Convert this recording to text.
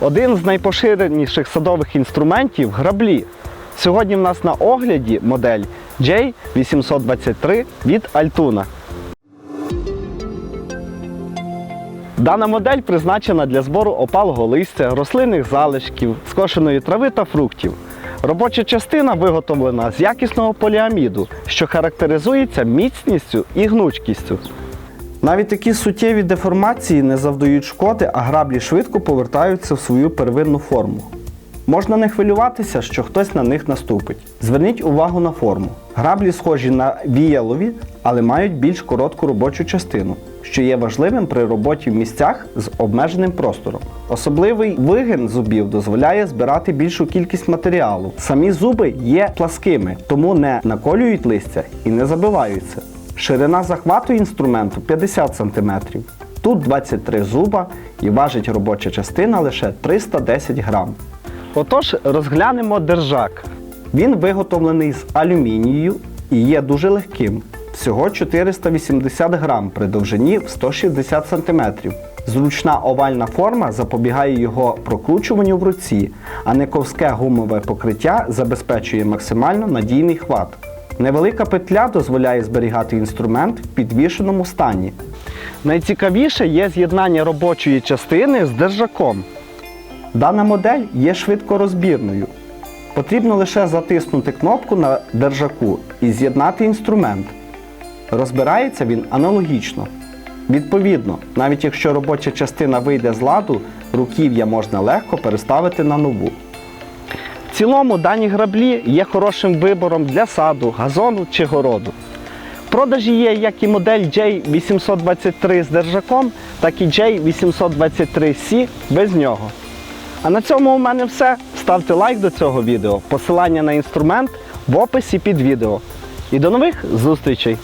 Один з найпоширеніших садових інструментів граблі. Сьогодні в нас на огляді модель J823 від Altuna. Дана модель призначена для збору опалого листя, рослинних залишків, скошеної трави та фруктів. Робоча частина виготовлена з якісного поліаміду, що характеризується міцністю і гнучкістю. Навіть такі суттєві деформації не завдають шкоди, а граблі швидко повертаються в свою первинну форму. Можна не хвилюватися, що хтось на них наступить. Зверніть увагу на форму. Граблі схожі на віялові, але мають більш коротку робочу частину, що є важливим при роботі в місцях з обмеженим простором. Особливий вигин зубів дозволяє збирати більшу кількість матеріалу. Самі зуби є пласкими, тому не наколюють листя і не забиваються. Ширина захвату інструменту 50 см. Тут 23 зуба і важить робоча частина лише 310 грам. Отож, розглянемо держак. Він виготовлений з алюмінію і є дуже легким. Всього 480 грам при довжині в 160 см. Зручна овальна форма запобігає його прокручуванню в руці, а не ковське гумове покриття забезпечує максимально надійний хват. Невелика петля дозволяє зберігати інструмент в підвішеному стані. Найцікавіше є з'єднання робочої частини з держаком. Дана модель є швидкорозбірною. Потрібно лише затиснути кнопку на держаку і з'єднати інструмент. Розбирається він аналогічно. Відповідно, навіть якщо робоча частина вийде з ладу, руків'я можна легко переставити на нову. Цілому дані граблі є хорошим вибором для саду, газону чи городу. В продажі є як і модель J823 з держаком, так і J823C без нього. А на цьому у мене все. Ставте лайк до цього відео, посилання на інструмент в описі під відео. І до нових зустрічей!